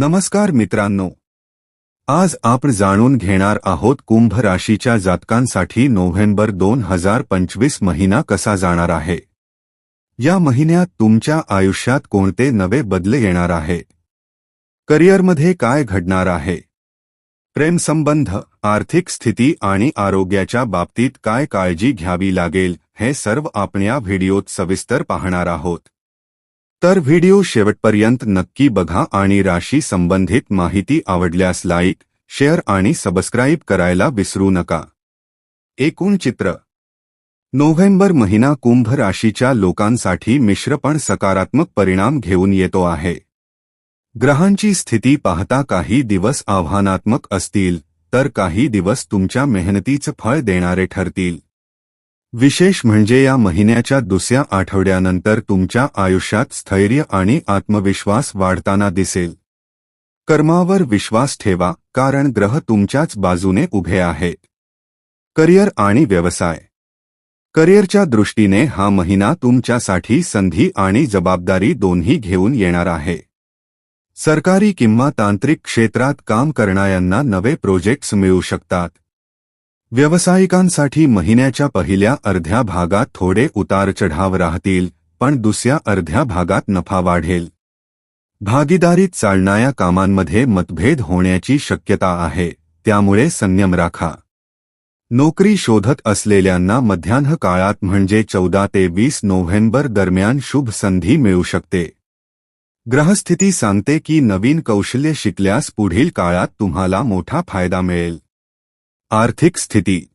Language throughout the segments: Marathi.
नमस्कार मित्रांनो. आज आपण जाणून घेणार आहोत कुंभ राशीच्या जातकांसाठी नोव्हेंबर दोन हजार पंचवीस महिना कसा जाणार आहे. या महिन्यात तुमच्या आयुष्यात कोणते नवे बदले येणार आहे? करिअरमध्ये काय घडणार आहे? प्रेमसंबंध आर्थिक स्थिती आणि आरोग्याच्या बाबतीत काय काळजी घ्यावी लागेल हे सर्व आपण या व्हिडिओत सविस्तर पाहणार आहोत. तर व्हिडिओ शेवटपर्यंत नक्की बघा आणि राशी संबंधित माहिती आवडल्यास लाईक शेअर आणि सबस्क्राईब करायला विसरू नका. एकूण चित्र. नोव्हेंबर महिना कुंभ राशीच्या लोकांसाठी मिश्र पण सकारात्मक परिणाम घेऊन येतो आहे. ग्रहांची स्थिती पाहता काही दिवस आव्हानात्मक असतील तर काही दिवस तुमच्या मेहनतीचं फळ देणारे ठरतील. विशेष म्हणजे या महिन्याच्या दुसऱ्या आठवड्यानंतर तुमच्या आयुष्यात स्थैर्य आणि आत्मविश्वास वाढताना दिसेल. कर्मावर विश्वास ठेवा कारण ग्रह तुमच्याच बाजूने उभे आहेत. करिअर आणि व्यवसाय. करिअरच्या दृष्टीने हा महिना तुमच्यासाठी संधी आणि जबाबदारी दोन्ही घेऊन येणार आहे. सरकारी किंवा तांत्रिक क्षेत्रात काम करणाऱ्यांना नवे प्रोजेक्ट्स मिळू शकतात. व्यावसायिकांसाठी महिन्याच्या पहिल्या अर्ध्या भागात थोडे उतार चढाव राहतील पण दुसऱ्या अर्ध्या भागात नफा वाढेल. भागीदारीत चालणाऱ्या कामांमध्ये मतभेद होण्याची शक्यता आहे त्यामुळे संयम राखा. नोकरी शोधत असलेल्यांना मध्यान्ह काळात म्हणजे चौदा ते वीस नोव्हेंबर दरम्यान शुभ संधी मिळू शकते. ग्रहस्थिती सांगते की नवीन कौशल्य शिकल्यास पुढील काळात तुम्हाला मोठा फायदा मिळेल. आर्थिक स्थिती.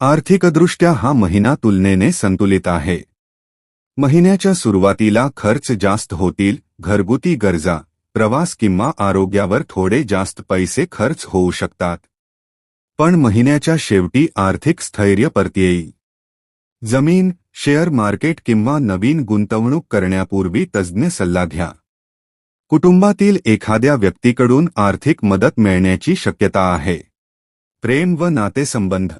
आर्थिकदृष्ट्या हा महिना तुलनेने संतुलित आहे. महिन्याच्या सुरुवातीला खर्च जास्त होतील घरगुती गरजा प्रवास किंवा आरोग्यावर थोडे जास्त पैसे खर्च होऊ शकतात. पण महिन्याच्या शेवटी आर्थिक स्थैर्य परत येईल जमीन शेअर मार्केट किंवा नवीन गुंतवणूक करण्यापूर्वी तज्ज्ञ सल्ला घ्या. कुटुंबातील एखाद्या व्यक्तीकडून आर्थिक मदत मिळण्याची शक्यता आहे. प्रेम व नातेसंबंध.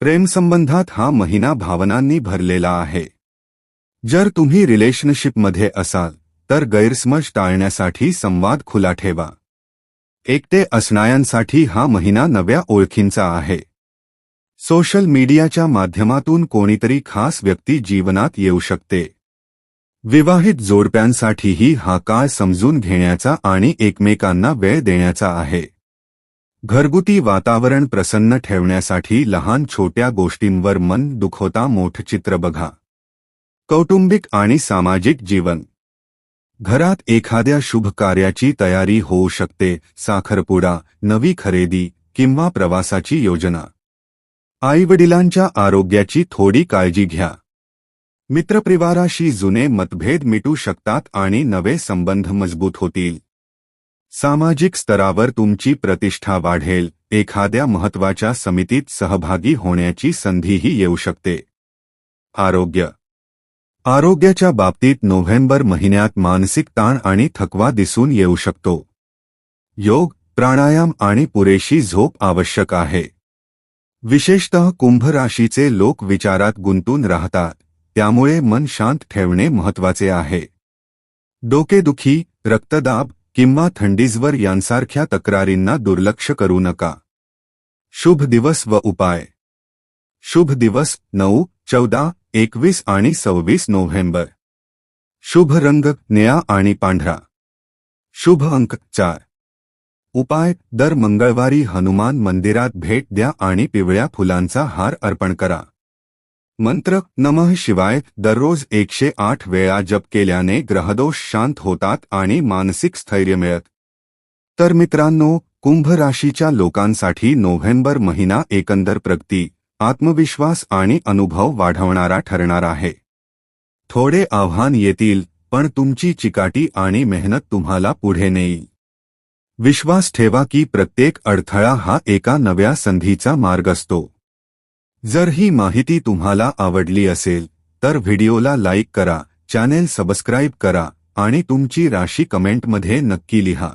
प्रेमसंबंधात हा महिना भावनांनी भरलेला आहे. जर तुम्ही रिलेशनशिपमध्ये असाल तर गैरसमज टाळण्यासाठी संवाद खुला ठेवा. एकटे असणाऱ्यांसाठी हा महिना नव्या ओळखींचा आहे. सोशल मीडियाच्या माध्यमातून कोणीतरी खास व्यक्ती जीवनात येऊ शकते. विवाहित जोडप्यांसाठीही हा काळ समजून घेण्याचा आणि एकमेकांना वेळ देण्याचा आहे. घरगुती वातावरण प्रसन्न ठेवण्यासाठी लहान छोट्या गोष्टींवर मन दुखवता मोठ चित्र बघा. कौटुंबिक आणि सामाजिक जीवन. घरात एखाद्या शुभ कार्याची तयारी होऊ शकते साखरपुडा नवी खरेदी किंवा प्रवासाची योजना. आईवडिलांच्या आरोग्याची थोडी काळजी घ्या. मित्रपरिवाराशी जुने मतभेद मिटू शकतात आणि नवे संबंध मजबूत होतील. सामाजिक स्तरावर तुमची प्रतिष्ठा वाढेल. एखाद्या महत्त्वाच्या समितीत सहभागी होण्याची संधीही येऊ शकते. आरोग्य. आरोग्याच्या बाबतीत नोव्हेंबर महिन्यात मानसिक ताण आणि थकवा दिसून येऊ शकतो. योग प्राणायाम आणि पुरेशी झोप आवश्यक आहे. विशेषतः कुंभ राशीचे लोक विचारात गुंतून राहतात. त्यामुळे मन शांत ठेवणे महत्त्वाचे आहे. डोकेदुखी रक्तदाब किंवा थंडीजवर यांसारख्या तक्रारींना दुर्लक्ष करू नका. शुभ दिवस व उपाय. शुभ दिवस नऊ चौदा एकवीस आणि सव्वीस नोव्हेंबर. शुभ रंग निळा आणि पांढरा. शुभ अंक चार. उपाय दर मंगळवारी हनुमान मंदिरात भेट द्या आणि पिवळ्या फुलांचा हार अर्पण करा. मंत्र नमः शिवाय दररोज एकशे आठ वेळा जप केल्याने ग्रहदोष शांत होतात आणि मानसिक स्थैर्य मिळत. तर मित्रांनो कुंभ राशीच्या लोकांसाठी नोव्हेंबर महिना एकंदर प्रगती आत्मविश्वास आणि अनुभव वाढवणारा ठरणार आहे. थोडे आव्हान येतील पण तुमची चिकाटी आणि मेहनत तुम्हाला पुढे नेईल. विश्वास ठेवा की प्रत्येक अडथळा हा एका नव्या संधीचा मार्ग असतो. जर ही माहिती तुम्हाला आवडली असेल तर व्हिडिओला लाईक करा चॅनेल सबस्क्राईब करा आणि तुमची राशी कमेंटमध्ये नक्की लिहा.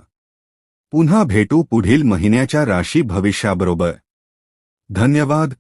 पुन्हा भेटू पुढील महिन्याच्या राशी भविष्याबरोबर. धन्यवाद.